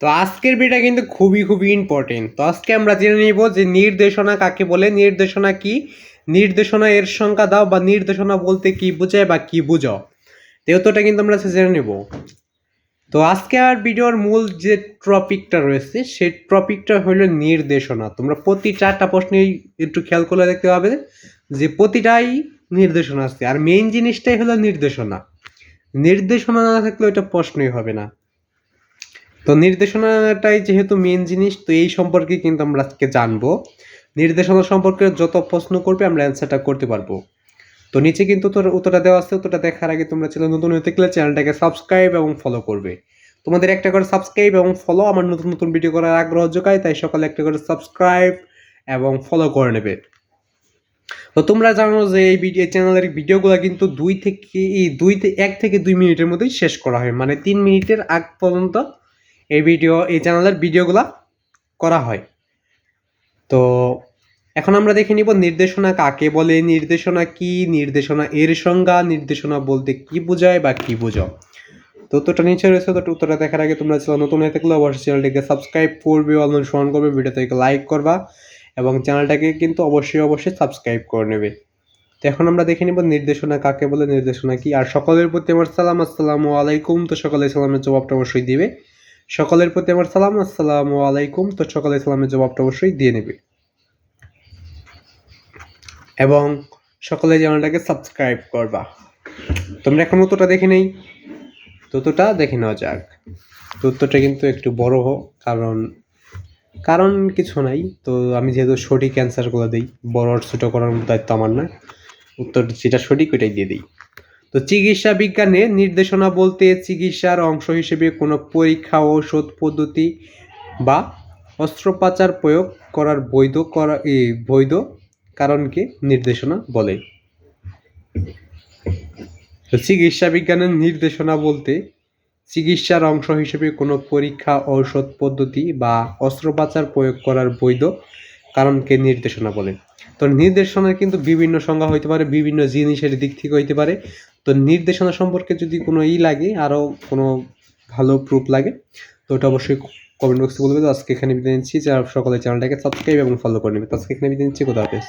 তো আজকের ভিডিওটা কিন্তু খুবই খুবই ইম্পর্টেন্ট তো আজকে আমরা জেনে নিব যে নির্দেশনা কাকে বলে, নির্দেশনা কি? নির্দেশনা এর সংখ্যা দাও বা নির্দেশনা বলতে কি বোঝায় বা কি বুঝো তেহতোটা কিন্তু আমরা জেনে নেব। তো আজকে আর ভিডিওর মূল যে টপিকটা রয়েছে, সেই টপিকটা হলো নির্দেশনা। তোমরা প্রতি চারটা প্রশ্নেই একটু খেয়াল করে দেখতে পাবে যে প্রতিটাই নির্দেশনা আছে। আর মেইন জিনিসটাই হলো নির্দেশনা। নির্দেশনা না থাকলে ওইটা প্রশ্নই হবে না। তো নির্দেশনাটাই যেহেতু মেন জিনিস, তো এই সম্পর্কে কিন্তু আমরা আজকে জানব। নির্দেশনা সম্পর্কে যত প্রশ্ন করবে, আমরা অ্যান্সারটা করতে পারব। তো নিচে কিন্তু তোর উত্তরটা দেওয়া আছে, উত্তরটা দেখার আগে তোমরা চ্যানেল নতুন হতে গেলে চ্যানেলটাকে সাবস্ক্রাইব এবং ফলো করবে। তোমাদের একটা করে সাবস্ক্রাইব এবং ফলো আমার নতুন নতুন ভিডিও করার আগ্রহ যোগায় তাই সকালে একটা করে সাবস্ক্রাইব এবং ফলো করে নেবে। তো তোমরা জানো যে এই ভিডিও চ্যানেলের ভিডিওগুলো কিন্তু দুই থেকে দুই এক থেকে দুই মিনিটের মধ্যেই শেষ করা হয়। মানে তিন মিনিটের আগ পর্যন্ত এই ভিডিও এই চ্যানেলের ভিডিওগুলো করা হয়। তো এখন আমরা দেখে নিব নির্দেশনা কাকে বলে, নির্দেশনা কি, নির্দেশনা এর সংজ্ঞা, নির্দেশনা বলতে কি বোঝায় বা কি বোঝো তো উত্তরটা নিচে রয়েছে, তো উত্তরটা দেখার আগে তোমরা চ্যানেল নতুন হয়ে থাকলে অবশ্যই চ্যানেলটিকে সাবস্ক্রাইব করবে অলরেডি স্মরণ করবে ভিডিওটাকে লাইক করবা এবং চ্যানেলটাকে কিন্তু অবশ্যই অবশ্যই সাবস্ক্রাইব করে নেবে। তো এখন আমরা দেখে নিব নির্দেশনা কাকে বলে, নির্দেশনা কি? আর সকলের প্রতি আমার সালাম, আসসালামু আলাইকুম। তো সকলে সালামের জবাবটা অবশ্যই দিবে। সকলের প্রতি আমার সালাম, আসসালামু আলাইকুম। তো সকলে সালামের জবাবটা অবশ্যই দিয়ে নেবে। এবং সকলে চ্যানেলটাকে সাবস্ক্রাইব করবা। তোমরা এখন উত্তরটা দেখে নেই। ততটা দেখে নেওয়া যাক। উত্তরটা কিন্তু একটু বড় হোক, কারণ কারণ কিছু নাই। তো আমি যেহেতু সঠিক অ্যান্সারগুলো দিই, বড় ছোটো করার দায়িত্ব আমার না, উত্তর যেটা সঠিক ওইটাই দিয়ে দিই। তো চিকিৎসা বিজ্ঞানে নির্দেশনা বলতে চিকিৎসার অংশ হিসেবে কোনো পরীক্ষা ঔষধ পদ্ধতি বা অস্ত্রোপচার প্রয়োগ করার বৈধ করা বৈধ কারণকে নির্দেশনা বলে। চিকিৎসা বিজ্ঞানের নির্দেশনা বলতে চিকিৎসার অংশ হিসেবে কোনো পরীক্ষা ঔষধ পদ্ধতি বা অস্ত্রোপচার প্রয়োগ করার বৈধ কারণকে নির্দেশনা বলে। তো নির্দেশনার কিন্তু বিভিন্ন সংজ্ঞা হইতে পারে, বিভিন্ন জিনিসের দিক থেকে হইতে পারে। তো নির্দেশনা সম্পর্কে যদি কোনো ই লাগে আরও কোনো ভালো প্রুফ লাগে, তো ওটা অবশ্যই কমেন্ট বক্সে বলবে তো আজকে এখানে বিদায় নিচ্ছি। যারা সকলে চ্যানেলটাকে সাবস্ক্রাইব এবং ফলো করে নেবে। তো আজকে এখানে বিদায় নিচ্ছি। কোথাও হাফেজ।